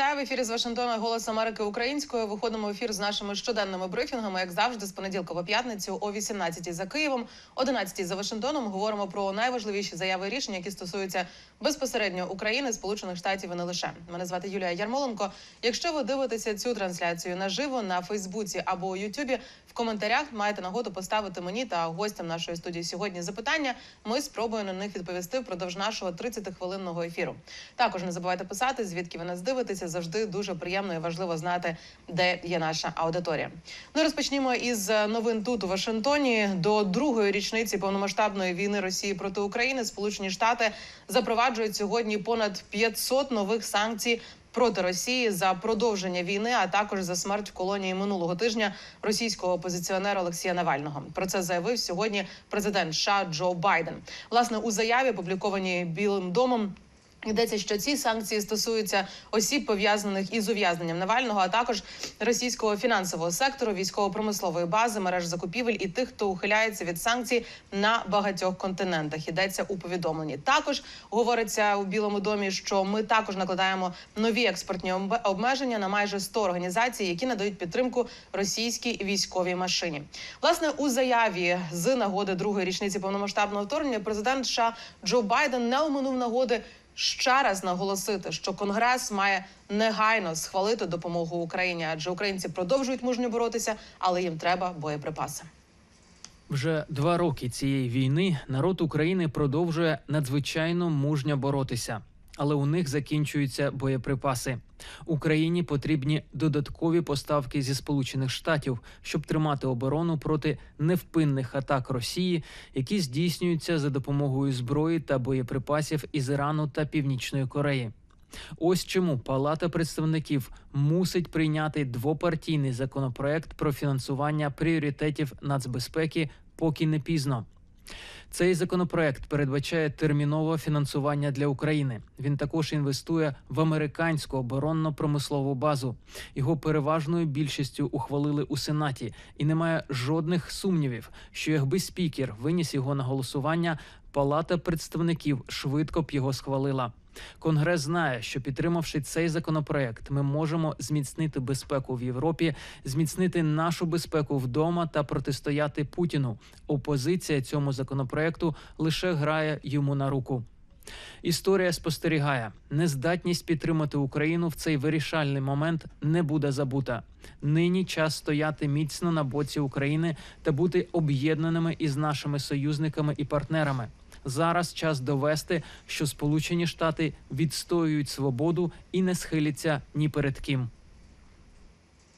в ефірі з Вашингтона Голос Америки українською. Виходимо в ефір з нашими щоденними брифінгами, як завжди, з понеділка по п'ятницю о 18 за Києвом, 11 за Вашингтоном. Говоримо про найважливіші заяви і рішення, які стосуються безпосередньо України, Сполучених Штатів і не лише. Мене звати Юлія Ярмоленко. Якщо ви дивитеся цю трансляцію наживо на Фейсбуці або Ютубі, в коментарях маєте нагоду поставити мені та гостям нашої студії сьогодні запитання. Ми спробуємо на них відповісти впродовж нашого 30-хвилинного ефіру. Також не забувайте писати, звідки ви нас дивитеся. Завжди дуже приємно і важливо знати, де є наша аудиторія. Ну і розпочнімо із новин тут у Вашингтоні. До другої річниці повномасштабної війни Росії проти України Сполучені Штати запроваджують сьогодні понад 500 нових санкцій. Проти Росії за продовження війни, а також за смерть в колонії минулого тижня російського опозиціонера Олексія Навального. Про це заявив сьогодні президент США Джо Байден. Власне у заяві, опублікованій Білим домом. Йдеться, що ці санкції стосуються осіб, пов'язаних із ув'язненням Навального, а також російського фінансового сектору, військово-промислової бази, мереж закупівель і тих, хто ухиляється від санкцій на багатьох континентах. Йдеться у повідомленні. Також говориться у Білому домі, що ми також накладаємо нові експортні обме- обмеження на майже 100 організацій, які надають підтримку російській військовій машині. Власне, у заяві з нагоди другої річниці повномасштабного вторгнення президент США Джо Байден не оминув нагоди ще раз наголосити, що Конгрес має негайно схвалити допомогу Україні, адже українці продовжують мужньо боротися, але їм треба боєприпаси. Вже два роки цієї війни народ України продовжує надзвичайно мужньо боротися, але у них закінчуються боєприпаси. Україні потрібні додаткові поставки зі Сполучених Штатів, щоб тримати оборону проти невпинних атак Росії, які здійснюються за допомогою зброї та боєприпасів із Ірану та Північної Кореї. Ось чому Палата представників мусить прийняти двопартійний законопроект про фінансування пріоритетів нацбезпеки, поки не пізно. Цей законопроект передбачає термінове фінансування для України. Він також інвестує в американську оборонно-промислову базу. Його переважною більшістю ухвалили у Сенаті, і немає жодних сумнівів, що якби спікер виніс його на голосування, Палата представників швидко б його схвалила. Конгрес знає, що підтримавши цей законопроект, ми можемо зміцнити безпеку в Європі, зміцнити нашу безпеку вдома та протистояти Путіну. Опозиція цьому законопроекту лише грає йому на руку. Історія спостерігає, нездатність підтримати Україну в цей вирішальний момент не буде забута. Нині час стояти міцно на боці України та бути об'єднаними із нашими союзниками і партнерами. Зараз час довести, що Сполучені Штати відстоюють свободу і не схиляться ні перед ким.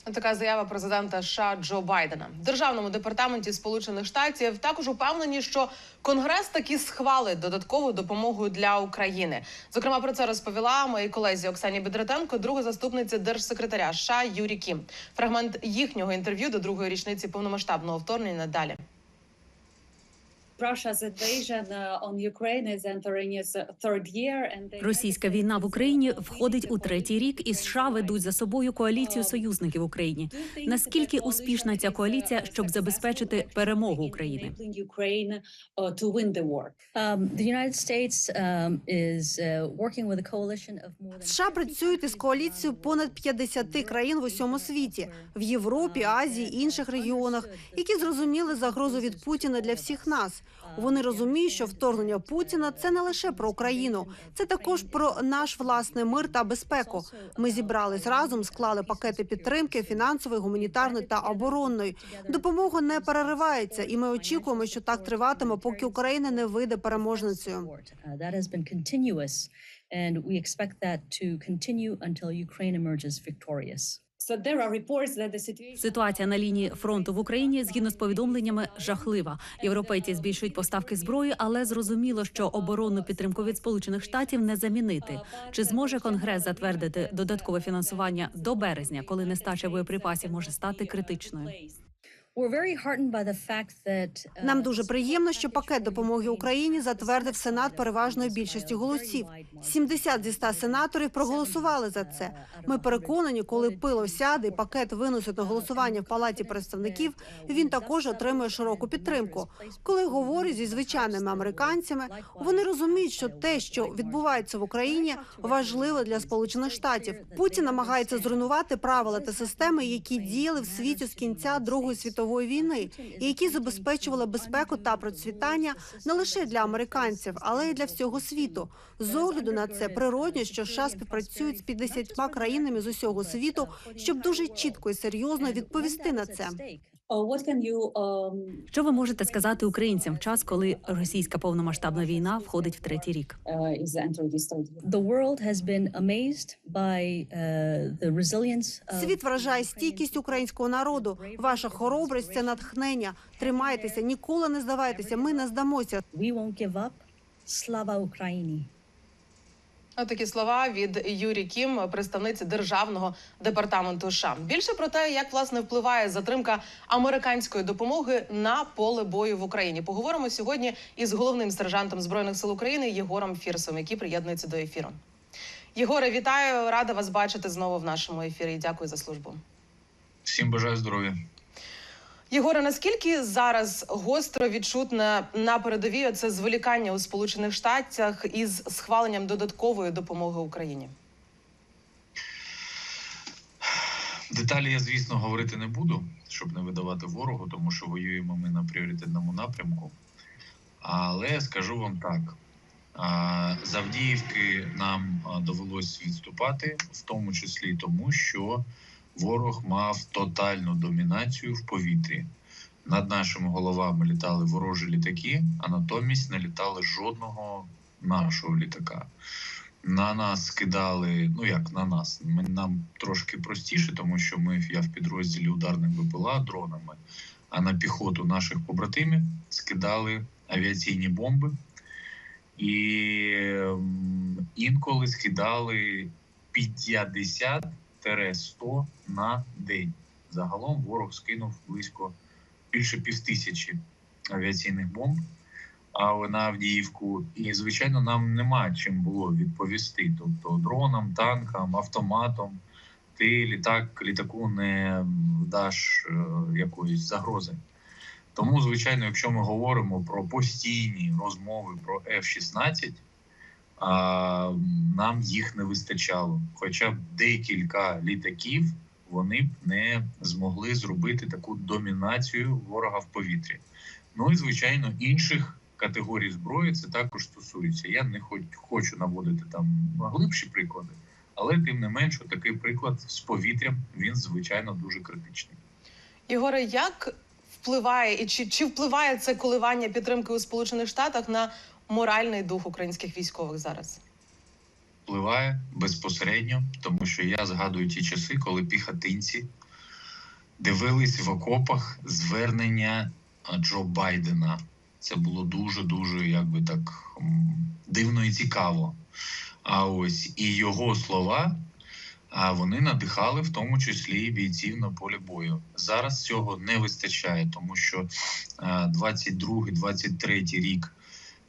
Така заява президента США Джо Байдена в державному департаменті Сполучених Штатів також упевнені, що Конгрес таки схвалить додаткову допомогу для України. Зокрема, про це розповіла моїй колезі Оксані Бедратенко, друга заступниця держсекретаря США Юрі Кім. Фрагмент їхнього інтерв'ю до другої річниці повномасштабного вторгнення далі. Російська війна в Україні входить у третій рік, і США ведуть за собою коаліцію союзників України. Наскільки успішна ця коаліція, щоб забезпечити перемогу України? uh. Um, um, uh, США працюють із коаліцією понад 50 країн в усьому світі в Європі, Азії інших регіонах, які зрозуміли загрозу від Путіна для всіх нас. Вони розуміють, що вторгнення Путіна це не лише про Україну, це також про наш власний мир та безпеку. Ми зібрались разом, склали пакети підтримки фінансової, гуманітарної та оборонної. Допомога не переривається, і ми очікуємо, що так триватиме, поки Україна не вийде переможницею. and we expect that to continue until Ukraine emerges victorious. Ситуація на лінії фронту в Україні згідно з повідомленнями жахлива. Європейці збільшують поставки зброї, але зрозуміло, що оборонну підтримку від Сполучених Штатів не замінити. Чи зможе Конгрес затвердити додаткове фінансування до березня, коли нестача боєприпасів може стати критичною? Uh, Нам дуже приємно, що пакет допомоги Україні затвердив Сенат переважною більшістю голосів. 70 зі 100 сенаторів проголосували за це. Ми переконані, коли пило сяде, і пакет виносять на голосування в палаті представників. Він також отримує широку підтримку. Коли говорю зі звичайними американцями, вони розуміють, що те, що відбувається в Україні, важливо для Сполучених Штатів. Путін намагається зруйнувати правила та системи, які діяли в світі з кінця Другої світової війни, і які забезпечували безпеку та процвітання не лише для американців, але й для всього світу. З огляду на це природньо, що США співпрацюють з 50 країнами з усього світу, щоб дуже чітко і серйозно відповісти на це. What can you um, Що ви можете сказати українцям в час, коли російська повномасштабна війна входить в третій рік? is entered this third year? The world has been amazed by the resilience of Світ вражає стійкість українського народу. Ваша хоробрість це натхнення. Тримайтеся, ніколи не здавайтеся. Ми не здамося. We won't Такі слова від Юрі Кім, представниці державного департаменту США. Більше про те, як власне впливає затримка американської допомоги на поле бою в Україні. Поговоримо сьогодні із головним сержантом збройних сил України Єгором Фірсом, який приєднується до ефіру. Єгоре, вітаю! Рада вас бачити знову в нашому ефірі. Дякую за службу. Всім бажаю здоров'я. Єгоре, наскільки зараз гостро відчутне на передовій це зволікання у Сполучених Штатах із схваленням додаткової допомоги Україні? Деталі я, звісно, говорити не буду, щоб не видавати ворогу, тому що воюємо ми на пріоритетному напрямку. Але скажу вам так: а, з Авдіївки нам довелось відступати, в тому числі тому, що ворог мав тотальну домінацію в повітрі. Над нашими головами літали ворожі літаки, а натомість не літали жодного нашого літака. На нас скидали, ну як на нас, ми, нам трошки простіше, тому що ми я в підрозділі ударних БПЛА дронами, а на піхоту наших побратимів скидали авіаційні бомби, і інколи скидали 50-100 на день. Загалом ворог скинув близько більше півтисячі авіаційних бомб на Авдіївку. І звичайно, нам нема чим було відповісти. Тобто дронам, танкам, автоматом. Ти літак літаку не даш е, якоїсь загрози. Тому, звичайно, якщо ми говоримо про постійні розмови про F-16, а, нам їх не вистачало. Хоча б декілька літаків вони б не змогли зробити таку домінацію ворога в повітрі. Ну і звичайно, інших категорій зброї це також стосується. Я не хоч, хочу наводити там глибші приклади, але тим не менш, такий приклад з повітрям він звичайно дуже критичний. Ігоре, як впливає і чи, чи впливає це коливання підтримки у Сполучених Штатах на моральний дух українських військових зараз? Впливає безпосередньо, тому що я згадую ті часи, коли піхотинці дивились в окопах звернення Джо Байдена. Це було дуже дуже якби так дивно і цікаво. А ось і його слова. Вони надихали в тому числі і бійців на полі бою. Зараз цього не вистачає, тому що 22-23 рік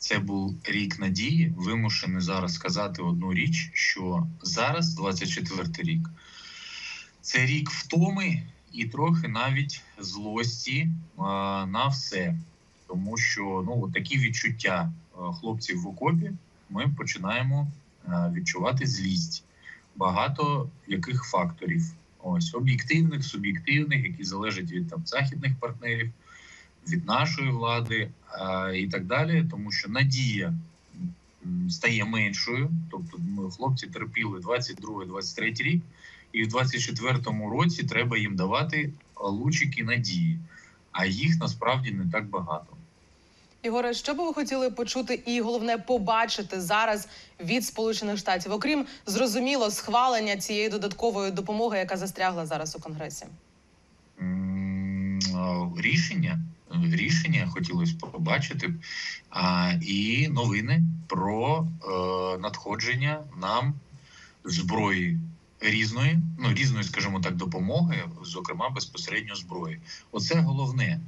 це був рік надії. Вимушений зараз сказати одну річ: що зараз, 24 рік, це рік втоми і трохи навіть злості на все. Тому що ну такі відчуття хлопців в окопі ми починаємо відчувати злість. Багато яких факторів. Ось об'єктивних, суб'єктивних, які залежать від там західних партнерів, від нашої влади і так далі, тому що надія стає меншою. Тобто, ми хлопці терпіли 22-23 рік, і в 24-му році треба їм давати лучики надії, а їх насправді не так багато. Ігоре, що би ви хотіли почути і головне побачити зараз від Сполучених Штатів, окрім зрозуміло схвалення цієї додаткової допомоги, яка застрягла зараз у Конгресі? Рішення. Рішення хотілося побачити а, і новини про е, надходження нам зброї різної, ну різної, скажімо так, допомоги, зокрема безпосередньо зброї. Оце головне.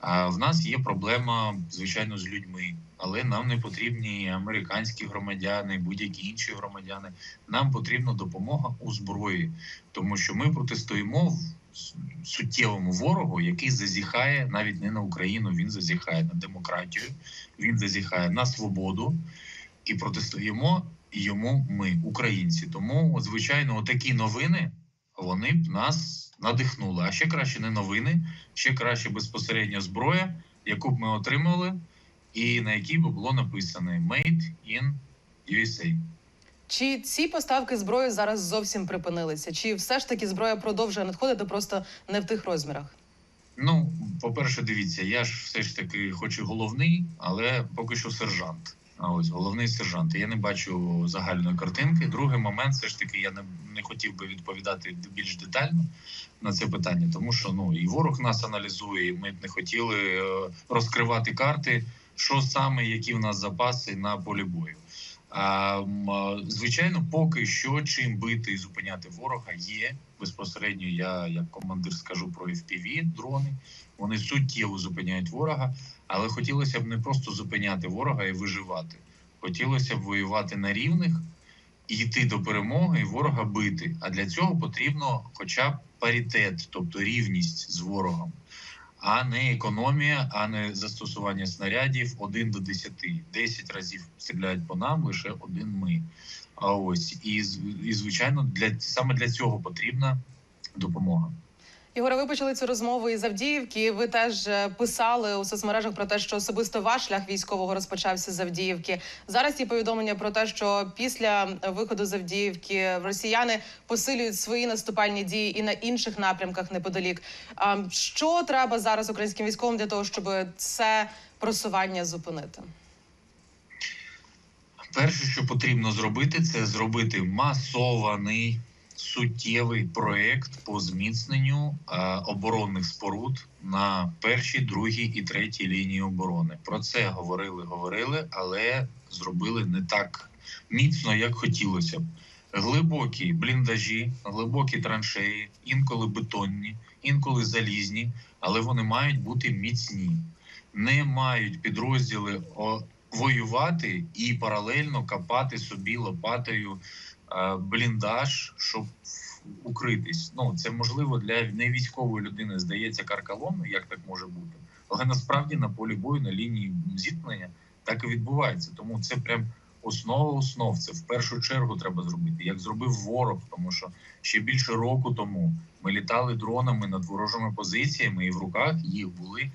А в нас є проблема, звичайно, з людьми, але нам не потрібні американські громадяни, будь-які інші громадяни. Нам потрібна допомога у зброї, тому що ми протистоїмо суттєвому ворогу, який зазіхає навіть не на Україну, він зазіхає на демократію, він зазіхає на свободу і протистоїмо йому ми, українці. Тому, звичайно, такі новини вони б нас надихнули. А ще краще не новини, ще краще безпосередньо зброя, яку б ми отримали, і на якій би було написано «Made in USA». Чи ці поставки зброї зараз зовсім припинилися? Чи все ж таки зброя продовжує надходити просто не в тих розмірах? Ну, по-перше, дивіться, я ж все ж таки, хоч і головний, але поки що сержант. А ось головний сержант. Я не бачу загальної картинки. Другий момент, все ж таки, я не, не хотів би відповідати більш детально на це питання, тому що ну і ворог нас аналізує. і Ми б не хотіли е, розкривати карти, що саме, які в нас запаси на полі бою. А, м, а, звичайно, поки що чим бити і зупиняти ворога є безпосередньо. Я як командир скажу про FPV дрони. Вони суттєво зупиняють ворога, але хотілося б не просто зупиняти ворога і виживати. Хотілося б воювати на рівних і йти до перемоги і ворога бити. А для цього потрібно хоча б паритет, тобто рівність з ворогом, а не економія, а не застосування снарядів 1 до 10. 10 разів стріляють по нам, лише один ми. А ось і, і звичайно, для саме для цього потрібна допомога. Ігоре, ви почали цю розмову із Авдіївки. Ви теж е, писали у соцмережах про те, що особисто ваш шлях військового розпочався з Авдіївки. Зараз є повідомлення про те, що після виходу з Авдіївки росіяни посилюють свої наступальні дії і на інших напрямках неподалік. Що треба зараз українським військовим для того, щоб це просування зупинити? Перше, що потрібно зробити, це зробити масований суттєвий проект по зміцненню е, оборонних споруд на першій, другій і третій лінії оборони. Про це говорили, говорили, але зробили не так міцно, як хотілося б. Глибокі бліндажі, глибокі траншеї, інколи бетонні, інколи залізні, але вони мають бути міцні. Не мають підрозділи воювати і паралельно копати собі лопатою бліндаж, щоб укритись. Ну це можливо для невійськової людини здається каркаломно, як так може бути, але насправді на полі бою на лінії зіткнення так і відбувається. Тому це прям основа основ. Це в першу чергу треба зробити, як зробив ворог, тому що ще більше року тому ми літали дронами над ворожими позиціями, і в руках їх були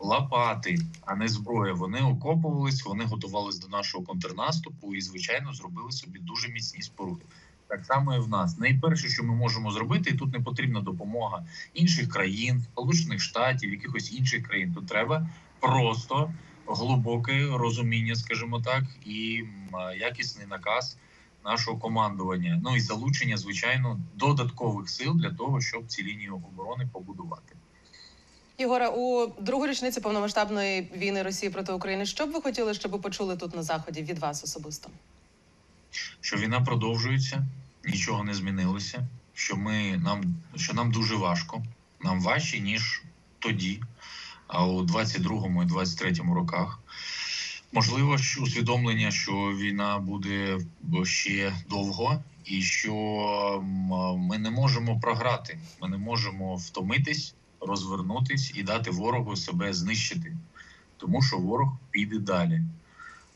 лопати, а не зброя. Вони окопувались, вони готувались до нашого контрнаступу і, звичайно, зробили собі дуже міцні споруди. Так само і в нас. Найперше, що ми можемо зробити, і тут не потрібна допомога інших країн, Сполучених Штатів, якихось інших країн. Тут треба просто глибоке розуміння, скажімо так, і якісний наказ нашого командування. Ну і залучення, звичайно, додаткових сил для того, щоб ці лінії оборони побудувати. Ігоре, у другу річницю повномасштабної війни Росії проти України. Що б ви хотіли, щоб почули тут на заході від вас особисто? що війна продовжується, нічого не змінилося. Що ми нам що нам дуже важко, нам важче ніж тоді, а у 22-му і 23-му роках. Можливо, що усвідомлення, що війна буде ще довго, і що ми не можемо програти. Ми не можемо втомитись, розвернутись і дати ворогу себе знищити, тому що ворог піде далі.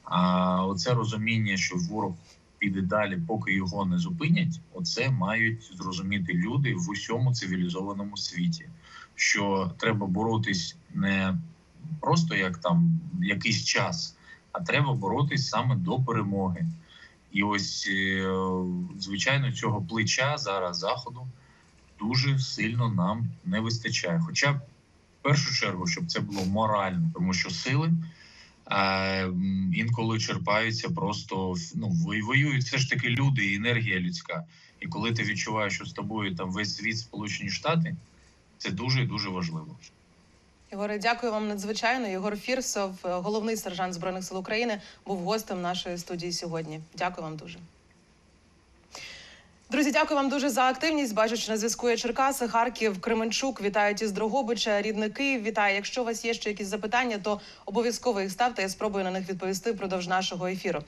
А оце розуміння, що ворог піде далі, поки його не зупинять. Оце мають зрозуміти люди в усьому цивілізованому світі. Що треба боротись не просто як там якийсь час, а треба боротись саме до перемоги. І ось, е, звичайно, цього плеча зараз заходу дуже сильно нам не вистачає. Хоча в першу чергу, щоб це було морально, тому що сили е, інколи черпаються просто ну, воюють все ж таки люди і енергія людська. І коли ти відчуваєш, що з тобою там весь світ, Сполучені Штати, це дуже дуже важливо. Ігоре, дякую вам надзвичайно. Ігор Фірсов, головний сержант збройних сил України, був гостем нашої студії сьогодні. Дякую вам дуже. Друзі, дякую вам дуже за активність. Бачу, що на зв'язку є Черкаси, Харків, Кременчук. Вітають із Дрогобича, рідний Київ. Вітаю. Якщо у вас є ще якісь запитання, то обов'язково їх ставте. Я спробую на них відповісти впродовж нашого ефіру.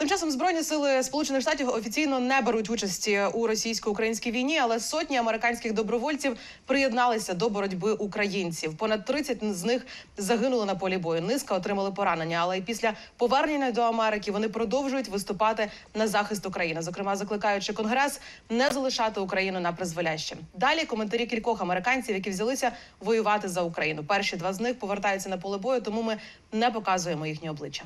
Тим часом збройні сили Сполучених Штатів офіційно не беруть участі у російсько-українській війні, але сотні американських добровольців приєдналися до боротьби українців. Понад 30 з них загинули на полі бою. Низка отримали поранення. Але й після повернення до Америки вони продовжують виступати на захист України, зокрема закликаючи Конгрес не залишати Україну на призволяще. Далі коментарі кількох американців, які взялися воювати за Україну. Перші два з них повертаються на поле бою, тому ми не показуємо їхні обличчя.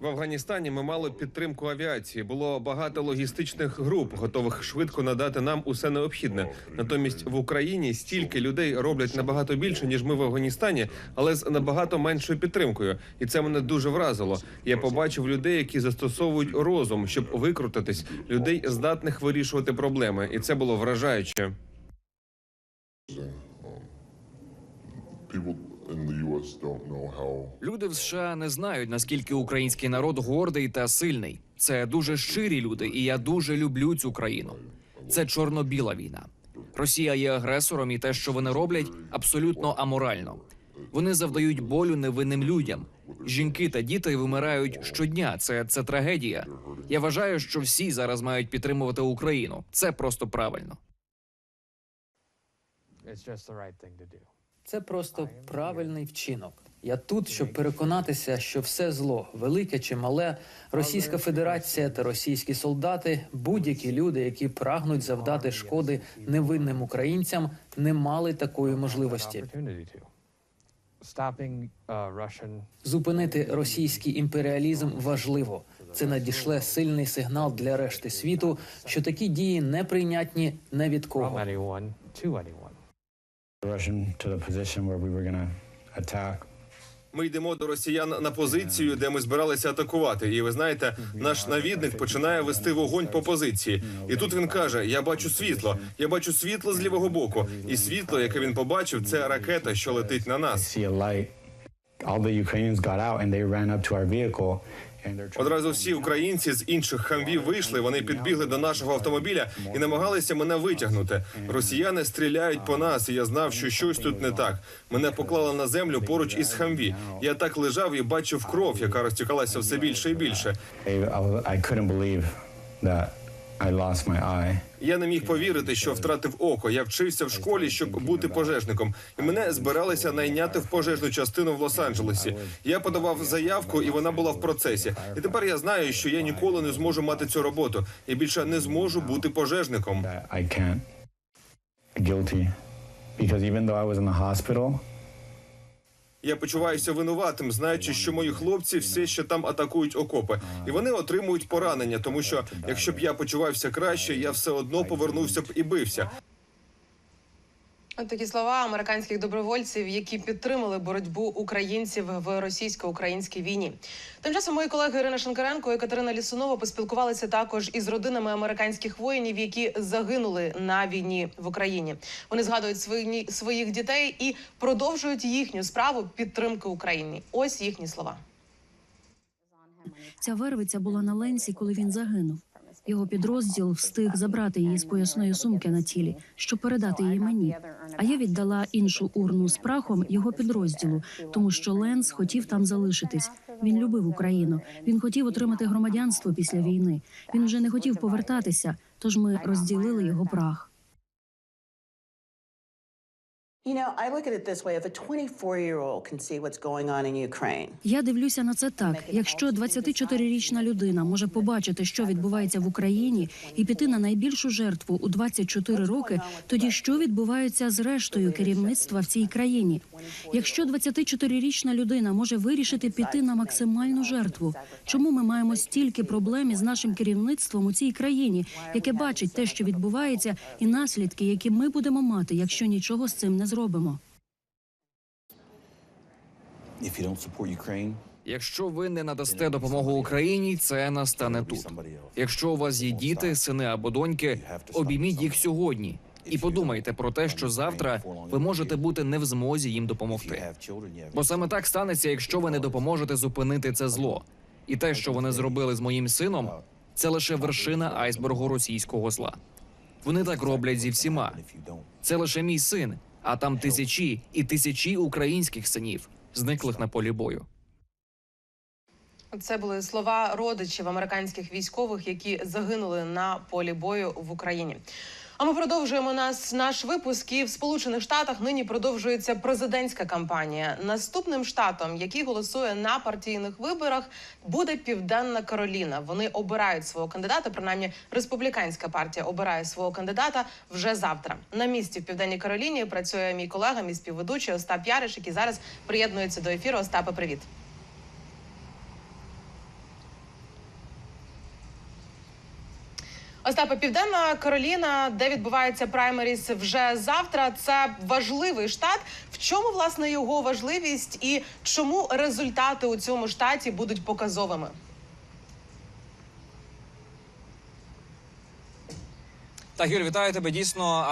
В Афганістані ми мали підтримку авіації. Було багато логістичних груп, готових швидко надати нам усе необхідне. Натомість в Україні стільки людей роблять набагато більше ніж ми в Афганістані, але з набагато меншою підтримкою. І це мене дуже вразило. Я побачив людей, які застосовують розум, щоб викрутитись, людей здатних вирішувати проблеми, і це було вражаюче. People the Люди в США не знають наскільки український народ гордий та сильний. Це дуже щирі люди, і я дуже люблю цю країну. Це чорно-біла війна. Росія є агресором, і те, що вони роблять, абсолютно аморально. Вони завдають болю невинним людям. Жінки та діти вимирають щодня. Це, це трагедія. Я вважаю, що всі зараз мають підтримувати Україну. Це просто правильно. Це просто правильний вчинок. Я тут, щоб переконатися, що все зло, велике чи мале, Російська Федерація та російські солдати, будь-які люди, які прагнуть завдати шкоди невинним українцям, не мали такої можливості. Зупинити російський імперіалізм важливо. Це надішле сильний сигнал для решти світу, що такі дії неприйнятні не від кого. Ми йдемо до росіян на позицію, де ми збиралися атакувати. І ви знаєте, наш навідник починає вести вогонь по позиції. І тут він каже: Я бачу світло, я бачу світло з лівого боку. І світло, яке він побачив, це ракета, що летить на нас. Одразу всі українці з інших хамвів вийшли. Вони підбігли до нашого автомобіля і намагалися мене витягнути. Росіяни стріляють по нас, і я знав, що щось тут не так. Мене поклали на землю поруч із хамві. Я так лежав і бачив кров, яка розтікалася все більше і більше. Я не міг повірити, що втратив око. Я вчився в школі, щоб бути пожежником, і мене збиралися найняти в пожежну частину в Лос-Анджелесі. Я подавав заявку, і вона була в процесі. І тепер я знаю, що я ніколи не зможу мати цю роботу. Я більше не зможу бути пожежником. Guilty. Because even though I was in the hospital, Я почуваюся винуватим, знаючи, що мої хлопці все ще там атакують окопи, і вони отримують поранення, тому що якщо б я почувався краще, я все одно повернувся б і бився. Такі слова американських добровольців, які підтримали боротьбу українців в російсько-українській війні. Тим часом мої колеги Ірина Шенкаренко і Катерина Лісунова поспілкувалися також із родинами американських воїнів, які загинули на війні в Україні. Вони згадують свої, своїх дітей і продовжують їхню справу підтримки Україні. Ось їхні слова. Ця вервиця була на Ленсі, коли він загинув. Його підрозділ встиг забрати її з поясної сумки на тілі, щоб передати її мені. А я віддала іншу урну з прахом його підрозділу, тому що Ленс хотів там залишитись. Він любив Україну. Він хотів отримати громадянство після війни. Він вже не хотів повертатися, тож ми розділили його прах. Я дивлюся на це так: якщо 24-річна людина може побачити, що відбувається в Україні, і піти на найбільшу жертву у 24 роки, тоді що відбувається з рештою керівництва в цій країні? Якщо 24-річна людина може вирішити піти на максимальну жертву, чому ми маємо стільки проблем із нашим керівництвом у цій країні, яке бачить те, що відбувається, і наслідки, які ми будемо мати, якщо нічого з цим не зробимо? Якщо ви не надасте допомогу Україні, це настане тут. Якщо у вас є діти, сини або доньки, обійміть їх сьогодні. І подумайте про те, що завтра ви можете бути не в змозі їм допомогти. Бо саме так станеться, якщо ви не допоможете зупинити це зло. І те, що вони зробили з моїм сином, це лише вершина айсбергу російського зла. Вони так роблять зі всіма. Це лише мій син, а там тисячі і тисячі українських синів, зниклих на полі бою. Це були слова родичів американських військових, які загинули на полі бою в Україні. А ми продовжуємо нас наш випуск. І в Сполучених Штатах нині продовжується президентська кампанія. Наступним штатом, який голосує на партійних виборах, буде Південна Кароліна. Вони обирають свого кандидата. Принаймні, республіканська партія обирає свого кандидата вже завтра. На місці в Південній Кароліні працює мій колега, мій співведучий Остап Яриш, який зараз приєднується до ефіру. Остапе, привіт. Остапе, Південна Кароліна, де відбувається праймеріс вже завтра. Це важливий штат. В чому власне його важливість і чому результати у цьому штаті будуть показовими? Так, Юль, вітаю тебе. Дійсно,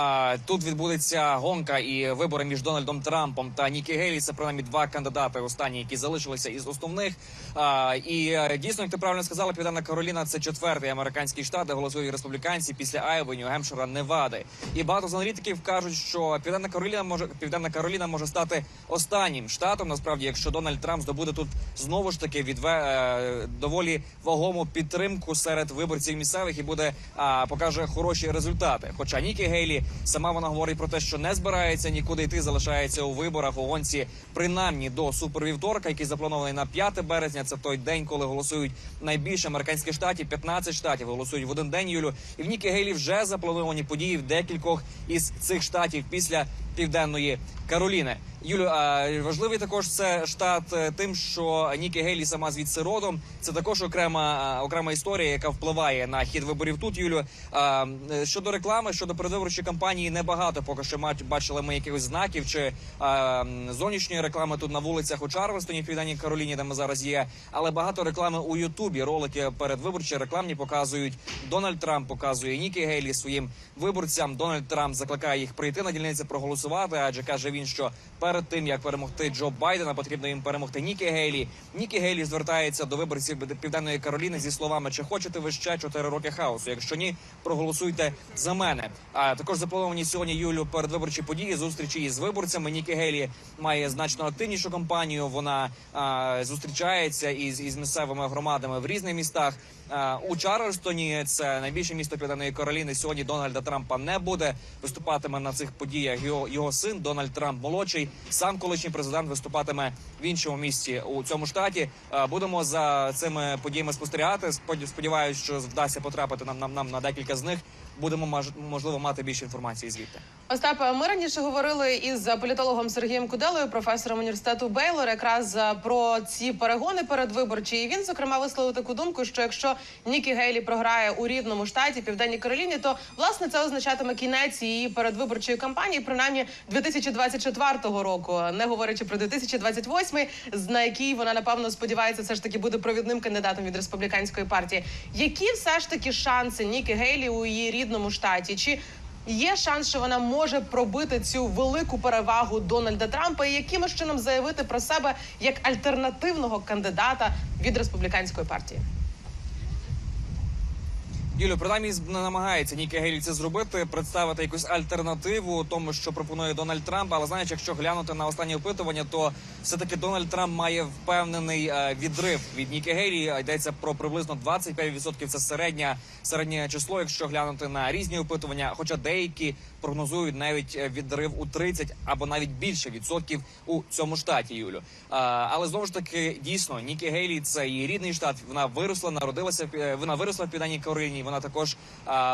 тут відбудеться гонка і вибори між Дональдом Трампом та Нікі Гейлі. Це принаймні два кандидати останні, які залишилися із основних. І е, дійсно, як ти правильно сказала, Південна Кароліна це четвертий американський штат, де голосують республіканці після Айови, Нью-Гемпшира, Невади. І багато з аналітиків кажуть, що Південна Кароліна може Південна Кароліна може стати останнім штатом. Насправді, якщо Дональд Трамп здобуде тут знову ж таки відве е, доволі вагому підтримку серед виборців місцевих і буде покаже хороші результати. Хоча Нікі Гейлі сама вона говорить про те, що не збирається нікуди йти, залишається у виборах у гонці, принаймні до супервівторка, який запланований на 5 березня. Це той день, коли голосують найбільше американських штатів. 15 штатів голосують в один день. Юлю і в Нікі Гейлі вже заплановані події в декількох із цих штатів після південної Кароліни. Юлю, а важливий також це штат е, тим, що Нікі Гейлі сама звідси родом. Це також окрема окрема історія, яка впливає на хід виборів тут. Юлю е, щодо реклами, щодо передвиборчої кампанії, небагато поки що бачили ми якихось знаків чи зовнішньої реклами тут на вулицях у Чарльстоні, південній Кароліні, де ми зараз є. Але багато реклами у Ютубі. Ролики передвиборчі рекламні показують. Дональд Трамп показує Нікі Гейлі своїм виборцям. Дональд Трамп закликає їх прийти на дільниці проголосувати, адже каже він, що перед тим як перемогти Джо Байдена, потрібно їм перемогти Нікі Гейлі. Нікі Гейлі звертається до виборців Південної Кароліни зі словами: чи хочете ви ще 4 роки хаосу? Якщо ні, проголосуйте за мене. А також заплановані сьогодні Юлю передвиборчі події зустрічі із виборцями. Нікі Гейлі має значно активнішу кампанію. Вона а, зустрічається із, із місцевими громадами в різних містах. А, у Чарльстоні це найбільше місто Південної Кароліни. Сьогодні Дональда Трампа не буде. Виступатиме на цих подіях його, його син Дональд Трамп молодший. Сам колишній президент виступатиме в іншому місті у цьому штаті. Будемо за цими подіями спостерігати. Сподів- Сподіваюсь, що вдасться потрапити нам, нам, нам на декілька з них. Будемо можливо мати більше інформації звідти. Остапе, ми раніше говорили із політологом Сергієм Куделою, професором університету Бейлор, якраз про ці перегони передвиборчі. І він зокрема висловив таку думку, що якщо Нікі Гейлі програє у рідному штаті Південній Кароліні, то власне це означатиме кінець її передвиборчої кампанії, принаймні 2024 року, не говорячи про 2028, з- на який вона напевно сподівається, все ж таки буде провідним кандидатом від республіканської партії. Які все ж таки шанси Нікі Гейлі у її рідному штаті? Чи Є шанс, що вона може пробити цю велику перевагу Дональда Трампа і якимось чином заявити про себе як альтернативного кандидата від республіканської партії. Юлю, принаймні намагається Нікі Гейлі це зробити, представити якусь альтернативу тому, що пропонує Дональд Трамп. Але знаєш, якщо глянути на останні опитування, то все таки Дональд Трамп має впевнений е, відрив від Нікі Гейлі. Йдеться про приблизно 25%. Це середня середнє число, якщо глянути на різні опитування. Хоча деякі прогнозують навіть е, відрив у 30 або навіть більше відсотків у цьому штаті. Юлю, але знову ж таки дійсно Нікі Гейлі це її рідний штат. Вона виросла, народилася вона виросла в Південній Кароліні. Вона також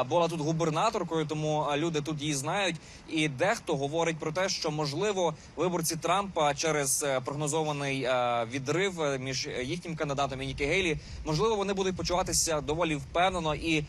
була тут губернаторкою, тому люди тут її знають. І дехто говорить про те, що можливо виборці Трампа через е, прогнозований е, відрив е, між їхнім кандидатом і Нікі Гейлі, можливо, вони будуть почуватися доволі впевнено і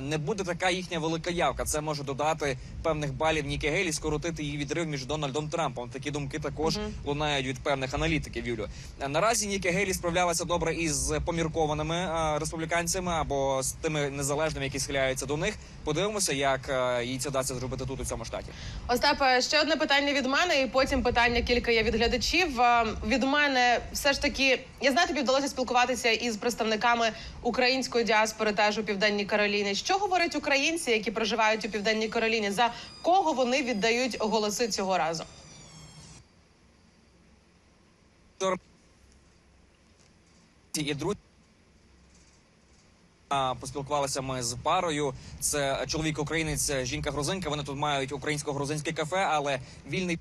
не буде така їхня велика явка. Це може додати певних балів Нікі Гейлі, скоротити її відрив між Дональдом Трампом. Такі думки також лунають від певних аналітиків. Юлю наразі Нікі Гейлі справлялася добре із поміркованими республіканцями або з тими незалежними незалежними, які схиляються до них. Подивимося, як е, їй це вдасться зробити тут у цьому штаті. Остапе, ще одне питання від мене, і потім питання кілька є від глядачів. Е, Від мене все ж таки, я знаю, тобі вдалося спілкуватися із представниками української діаспори теж у південній Кароліні. Що говорять українці, які проживають у південній Кароліні? За кого вони віддають голоси цього разу? і друзі. Поспілкувалися ми з парою. Це чоловік українець, жінка грузинка. Вони тут мають українсько-грузинське кафе, але вільний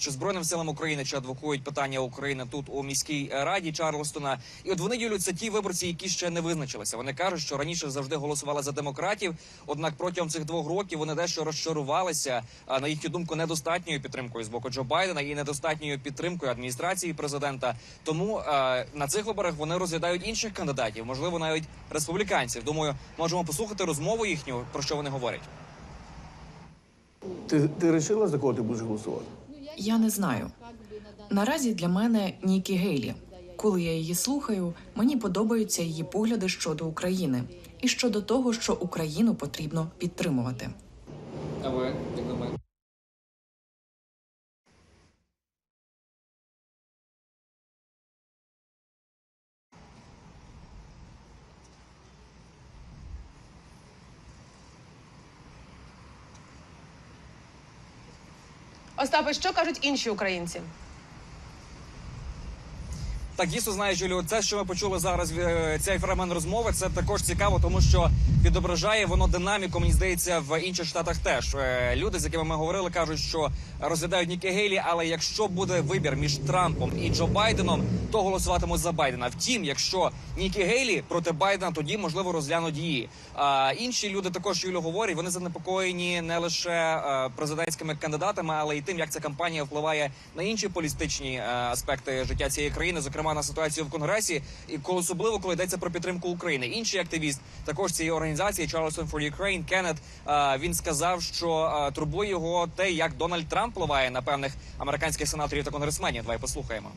чи збройним силам України чи адвокують питання України тут у міській раді Чарлстона. І от вони це ті виборці, які ще не визначилися. Вони кажуть, що раніше завжди голосували за демократів. Однак протягом цих двох років вони дещо розчарувалися на їхню думку недостатньою підтримкою з боку Джо Байдена і недостатньою підтримкою адміністрації президента. Тому е, на цих виборах вони розглядають інших кандидатів, можливо, навіть республіканців. Думаю, можемо послухати розмову їхню про що вони говорять. Ти, ти вирішила, за кого ти будеш голосувати? Я не знаю. Наразі для мене Нікі Гейлі. Коли я її слухаю, мені подобаються її погляди щодо України і щодо того, що Україну потрібно підтримувати. А ви як думаєте? Остапе, що кажуть інші українці? Так, дійсно знаю, Юлію, це, що ми почули зараз, е, цей фрагмент розмови, це також цікаво, тому що відображає воно динаміку, мені здається, в інших штатах теж. Е, Люди, з якими ми говорили, кажуть, що розглядають Нікі Гейлі, але якщо буде вибір між Трампом і Джо Байденом, то голосуватимуть за Байдена. Втім, якщо Нікі Гейлі проти Байдена, тоді можливо розглянуть її. А інші люди також Юлю говорять, вони занепокоєні не лише е, президентськими кандидатами, але й тим, як ця кампанія впливає на інші політичні аспекти життя цієї країни, зокрема на ситуацію в конгресі, і коли особливо коли йдеться про підтримку України. Інший активіст також цієї організації Charleston for Ukraine, Кеннет, е, він сказав, що е, турбує його те, як Дональд Трамп впливає на певних американських сенаторів та конгресменів. Давай послухаємо.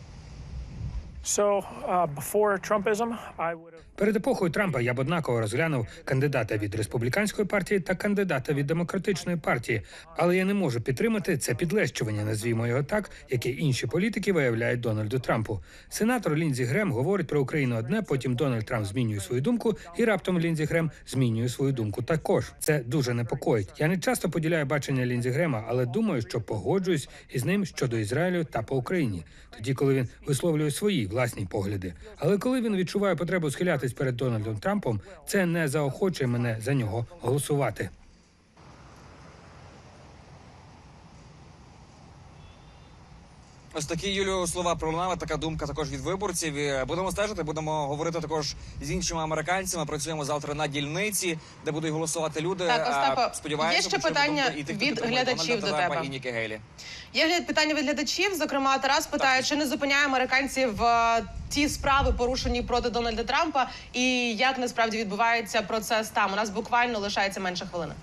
Перед епохою Трампа я б однаково розглянув кандидата від республіканської партії та кандидата від демократичної партії, але я не можу підтримати це підлещування, назвімо його так, яке інші політики виявляють Дональду Трампу. Сенатор Лінзі Грем говорить про Україну одне, потім Дональд Трамп змінює свою думку, і раптом Лінзі Грем змінює свою думку. Також це дуже непокоїть. Я не часто поділяю бачення Лінзі Грема, але думаю, що погоджуюсь із ним щодо Ізраїлю та по Україні. Тоді, коли він висловлює свої власні погляди. Але коли він відчуває потребу схилятись перед Дональдом Трампом, це не заохочує мене за нього голосувати. Ось такі Юлію слова пролунали. Така думка також від виборців. І Будемо стежити. Будемо говорити також з іншими американцями. Працюємо завтра на дільниці, де будуть голосувати люди. Так, А, Остапе, сподіваюся, є ще питання і тих, від глядачів до тебе. і Нікі Гейлі. Є питання від глядачів. Зокрема, Тарас питає, чи не зупиняє американців е, ті справи, порушені проти Дональда Трампа, і як насправді відбувається процес там. У нас буквально лишається менше хвилини.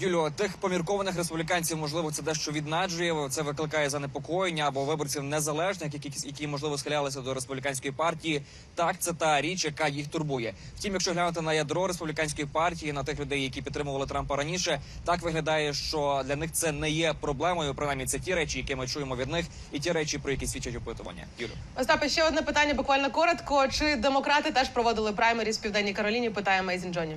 Юлю, тих поміркованих республіканців, можливо, це дещо віднаджує. Це викликає занепокоєння або виборців незалежних, які, які можливо схилялися до республіканської партії. Так, це та річ, яка їх турбує. Втім, якщо глянути на ядро республіканської партії, на тих людей, які підтримували Трампа раніше, так виглядає, що для них це не є проблемою. Принаймні, це ті речі, які ми чуємо від них, і ті речі, про які свідчать опитування. Юлю. Остапе, ще одне питання, буквально коротко. Чи демократи теж проводили праймеріс в Південній Кароліні? Питає Мейзін Джоні.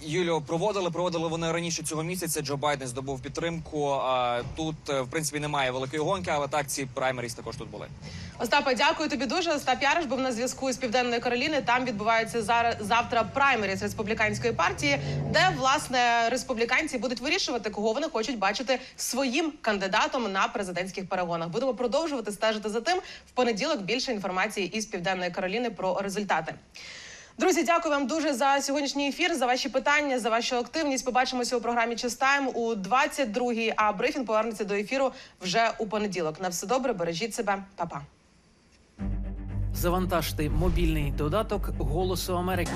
Юлію, проводили, проводили вони раніше цього місяця. Джо Байден здобув підтримку. Тут, е, в принципі, немає великої гонки, але так ці праймеріс також тут були. Остапе, дякую тобі дуже. Остап Яриш був на зв'язку з Південної Кароліни. Там відбувається зараз завтра праймеріс республіканської партії, де власне республіканці будуть вирішувати, кого вони хочуть бачити своїм кандидатом на президентських перегонах. Будемо продовжувати стежити за тим. В понеділок більше інформації із Південної Кароліни про результати. Друзі, дякую вам дуже за сьогоднішній ефір, за ваші питання, за вашу активність. Побачимося у програмі Чистайм у 22-й, А брифінг повернеться до ефіру вже у понеділок. На все добре, бережіть себе, Па-па. Завантажте мобільний додаток Голосу Америки.